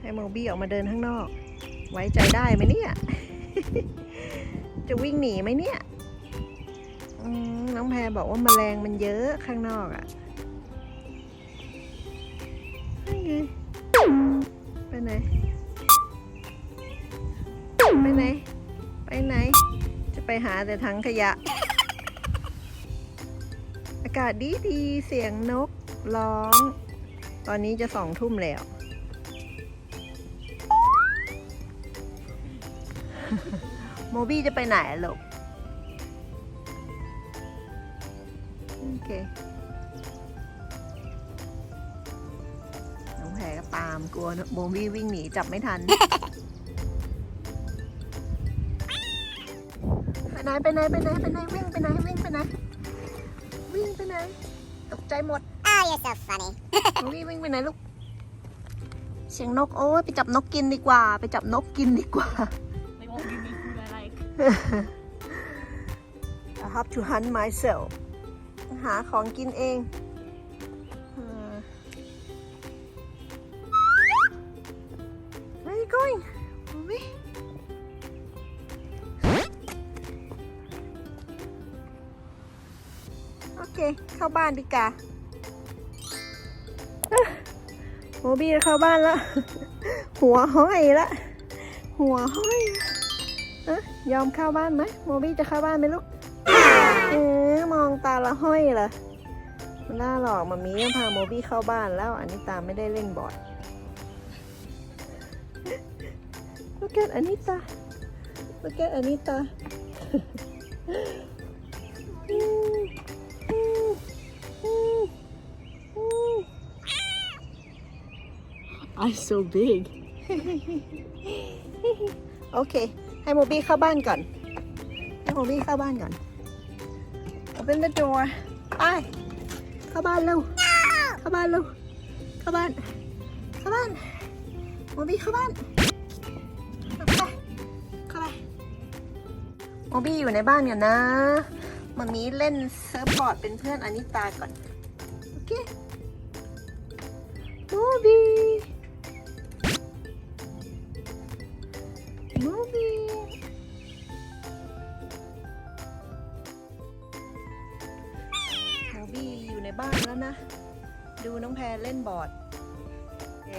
ให้โมบี้ออกมาเดินข้างนอก ไว้ใจได้ไหมเนี่ย จะวิ่งหนีไหมเนี่ยน้องแพรบอกว่าแมลงมันเยอะข้างนอกอะ่ะไงไปไหน ไปไหน ไปไหน จะไปหาแต่ถังขยะ อากาศดีดีเสียงนกร้อง ตอนนี้จะสองทุ่มแล้ว โมบี้จะไปไหนอะลูกโอเคน้องแพรก็ตามกลัวนะโมบี้วิ่งหนีจับไม่ทันไปไหนไปไหนไปไหนไปไหนวิ่งไปไหนวิ่งไปไหนวิ่งไปไหนตกใจหมด Oh, you're so funny. โมบี้วิ่งไปไหนลูกเสียงนกโอ้ยไปจับนกกินดีกว่า ไปจับนกกินดีกว่า I have to hunt myself หาของกินเอง Where are you going? Mommy? โอเคเข้าบ้านดีกว่าโมบี้เข้าบ้านแล้วหัวห้อยละ หัวห้อย อะยอมเข้าบ้านไหมโมบี้จะเข้าบ้านไหมลูกเอ๊ะมองตาละห้อยเหรอมันน่าหลอกมามียังพาโมบี้เข้าบ้านแล้ว อันนี้ตาไม่ได้เล่นบอร์ด Look at Anita Look at Anita อืมอืมอืมอืม I'm so big. โอเค ให้โมบี้เข้าบ้านก่อน ให้โมบี้เข้าบ้านก่อน Open the door ไป เข้าบ้านเร็ว เข้าบ้านเร็ว เข้าบ้าน เข้าบ้านโมบี้เข้าบ้านเข้าไป เข้าไปโมบี้อยู่ในบ้านก่อนนะมามีเล่นเซิร์ฟบอร์ดเป็นเพื่อนอนิตาก่อน โอเคโมบี้ บ้านแล้วนะ ดูน้องแพรเล่นบอร์ดเย